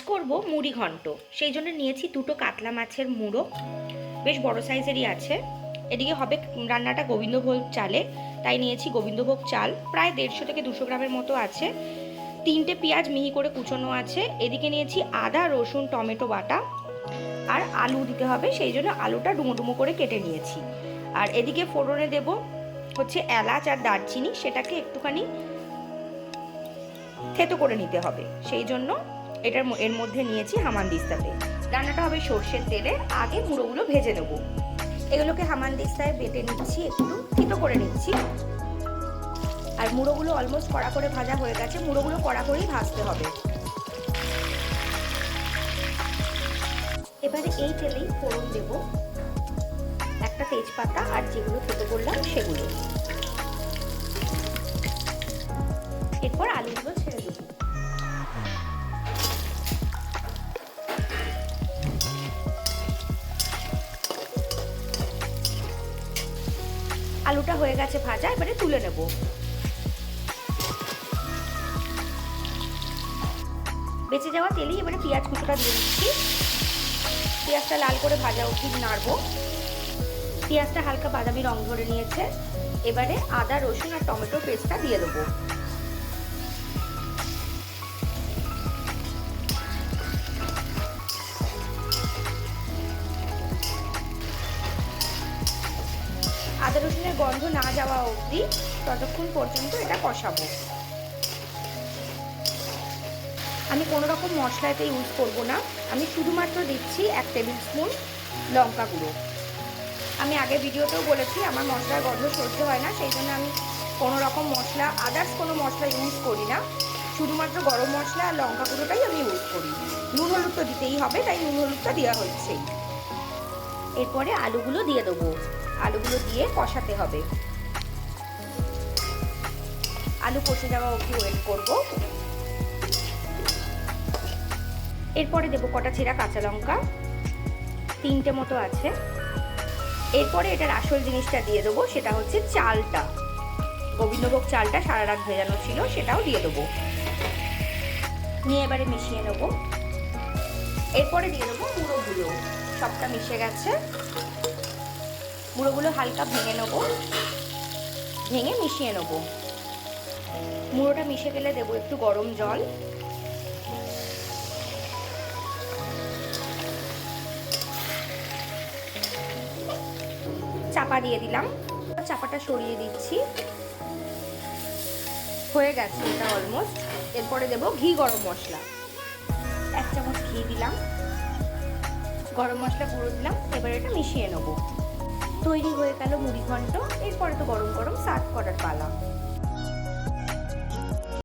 করব মুড়ি ঘন্ট। সেই জন্য নিয়েছি দুটো কাতলা মাছের মুড়ো। বেশ বড় সাইজেরই আছে। এদিকে হবে রান্নাটা গোবিন্দভোগ চালে। তাই নিয়েছি গোবিন্দভোগ চাল। প্রায় দেড়শো থেকে দুশো গ্রামের মতো আছে। তিনটে পেঁয়াজ মিহি করে কুচোনো আছে। এদিকে নিয়েছি আদা, রসুন, টমেটো বাটা। আর আলু দিতে হবে। সেই জন্য আলুটা ডুমো ডুমো করে কেটে নিয়েছি। আর এদিকে ফোড়নে দেব হচ্ছে এলাচ আর দারচিনি। সেটাকে একটুখানি থেতো করে নিতে হবে। সেই জন্য এটার এর মধ্যে নিয়েছি হামানদিস্তাতে রান্নাটা হবে সর্ষের তেলে, আগে মুড়োগুলো ভেজে নেব। এগুলোকে হামানদিস্তায় বেটে নিচ্ছি একটু, থেতো করে নিচ্ছি। আর মুড়োগুলো অলমোস্ট কড়া করে ভাজা হয়ে গেছে, মুড়োগুলো কড়া করেই ভাজতে হবে। এবারে এই তেলেই ফোড়ন দেব। একটা তেজপাতা আর যেগুলো থেতো করলাম সেগুলো। এরপর আলুগুলো আলুটা হয়ে গেছে ভাজা, এবারে তুলে নেব। বেঁচে যাওয়া তেলেই এবারে পেঁয়াজ কুচোটা দিয়ে দিচ্ছি। পেঁয়াজটা লাল করে ভাজা অবধি নাড়বো। পেঁয়াজটা হালকা বাদামি রং ধরে নিয়েছে। এবারে আদা, রসুন আর টমেটো পেস্টটা দিয়ে দেবো। আদা রসুনের গন্ধ না যাওয়া অবধি ততক্ষণ পর্যন্ত এটা কষাবো। আমি কোনো রকম মশলা এতে ইউজ করব না। আমি শুধুমাত্র দিচ্ছি এক টেবিল স্পুন লঙ্কা গুঁড়ো। আমি আগে ভিডিওতেও বলেছি, আমার মশলার গন্ধ সহ্য হয় না, সেই জন্য আমি কোনো রকম মশলা আদার্স কোনো মশলা ইউজ করি না। শুধুমাত্র গরম মশলা আর লঙ্কা গুঁড়োটাই আমি ইউজ করি। নুন হলুদ তো দিতেই হবে, তাই নুন হলুদটা দেওয়া হচ্ছেই এরপরে আলুগুলো দিয়ে দেবো। আলুগুলো দিয়ে কষাতে হবে। আলু কষে যাওয়া অবধি ওয়েট করব। এরপরে দেবো কটা ছেঁড়া কাঁচা লঙ্কা, তিনটে মতো আছে। এরপরে এটার আসল জিনিসটা দিয়ে দেবো, সেটা হচ্ছে চালটা। গোবিন্দভোগ চালটা সারা রাত ভেজানো ছিল, সেটাও দিয়ে দেবো। নিয়ে এবারে মিশিয়ে নেব। এরপরে দিয়ে দেবো গুঁড়ো। সবটা মিশে গেছে। মুড়োগুলো হালকা ভেঙে নেব। ভেঙে মিশিয়ে নেব। মুড়োটা মিশে গেলে দেবো একটু গরম জল। চাপা দিয়ে দিলাম। চাপাটা সরিয়ে দিচ্ছি। হয়ে গেছে এটা অলমোস্ট এরপরে দেব ঘি গরম মশলা। এক চামচ ঘি দিলাম। গরম মশলা পুরো দিলাম। এবার এটা মিশিয়ে নেব। তৈরি হয়ে গেল মুড়ি ঘন্ট এরপরে তো গরম গরম সার্ভ করার পালা।